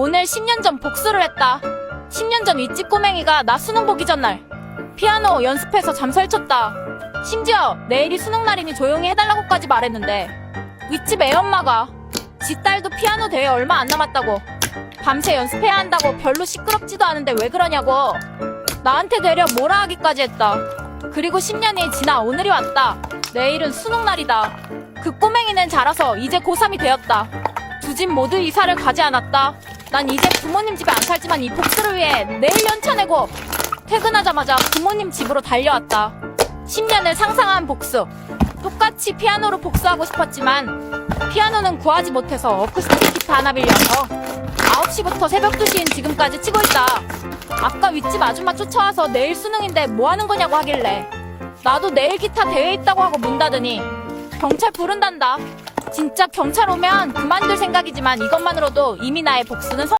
오늘 10년 전 복수를 했다. 10년 전 윗집 꼬맹이가 나 수능 보기 전날 피아노 연습해서 잠설쳤다. 심지어 내일이 수능 날이니 조용히 해달라고까지 말했는데 윗집 애 엄마가 지 딸도 피아노 대회 얼마 안 남았다고 밤새 연습해야 한다고 별로 시끄럽지도 않은데 왜 그러냐고 나한테 되려 뭐라 하기까지 했다. 그리고 10년이 지나 오늘이 왔다. 내일은 수능 날이다. 그 꼬맹이는 자라서 이제 고3이 되었다. 두 집 모두 이사를 가지 않았다. 난 이제 부모님 집에 안 살지만 이 복수를 위해 내일 연차 내고 퇴근하자마자 부모님 집으로 달려왔다. 10년을 상상한 복수. 똑같이 피아노로 복수하고 싶었지만 피아노는 구하지 못해서 어쿠스틱 기타 하나 빌려서 9시부터 새벽 2시인 지금까지 치고 있다. 아까 윗집 아줌마 쫓아와서 내일 수능인데 뭐 하는 거냐고 하길래 나도 내일 기타 대회 있다고 하고 문 닫으니 경찰 부른단다. 진짜 경찰 오면 그만둘 생각이지만 이것만으로도 이미 나의 복수는 성